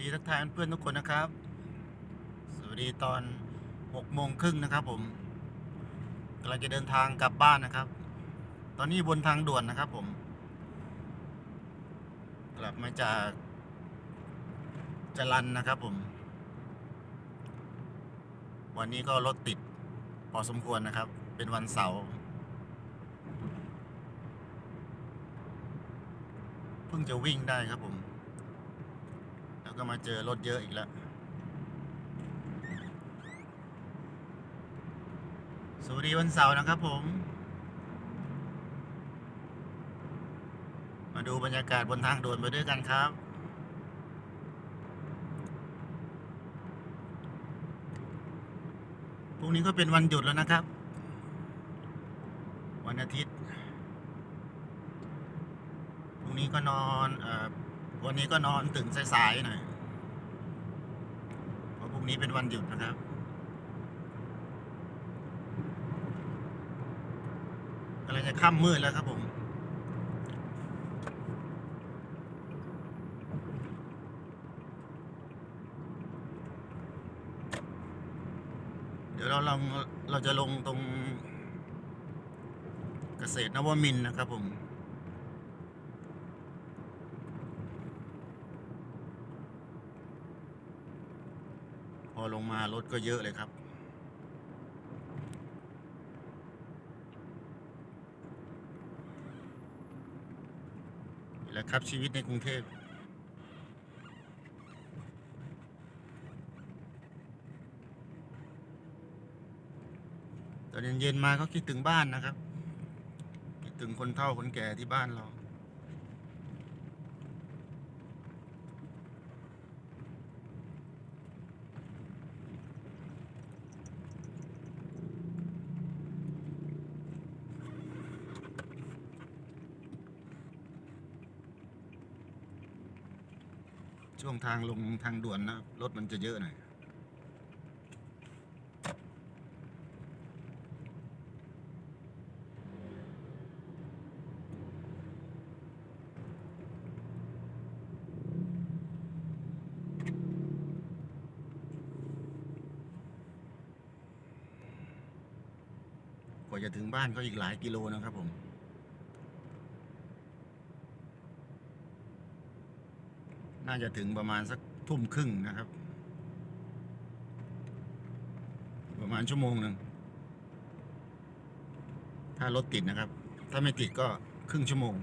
ดีทักทายเพื่อนทุกคนนะครับ สวัสดีตอนหกโมงครึ่งนะครับ ผมกำลังจะเดินทางกลับบ้านนะครับ ตอนนี้บนทางด่วนนะครับ ผม กลับมาจากจรันนะครับ ผม วันนี้ก็รถติดพอสมควรนะครับ เป็นวันเสาร์เพิ่งจะวิ่งได้ครับผม แล้วก็มาเจอรถเยอะอีกแล้ว สวัสดีวันเสาร์นะครับผม มาดูบรรยากาศบนทางด่วนไปด้วยกันครับพรุ่งนี้ก็เป็นวันหยุดแล้วนะครับ วันอาทิตย์ พรุ่งนี้ก็นอนเออ วันนี้ก็นอนตื่นสายๆหน่อยเพราะพรุ่งนี้เป็นวันหยุดนะครับกำลังจะค่ำมืดแล้วครับผมเดี๋ยวเราลองเราจะลงตรงเกษตรนวมินนะครับผม อลงมารถก็เยอะเลยครับ นี่แหละครับชีวิตในกรุงเทพตอนเย็นๆมาก็คิดถึงบ้านนะครับ คิดถึงคนเฒ่าคนแก่ที่บ้านเรา ช่วงทางลงทางด่วนนะรถมันจะเยอะหน่อยกว่าจะถึงบ้านก็อีกหลายกิโลนะครับผม น่าจะถึงประมาณสักทุ่มครึ่งนะครับ ประมาณชั่วโมงหนึ่ง ถ้ารถติดนะครับ ถ้าไม่ติดก็ครึ่งชั่วโมง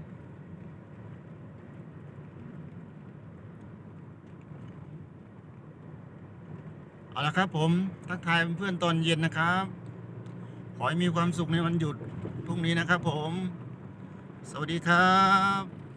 เอาละครับผมทักทายเพื่อนตอนเย็นนะครับ ขอให้มีความสุขในวันหยุดพรุ่งนี้นะครับผม สวัสดีครับ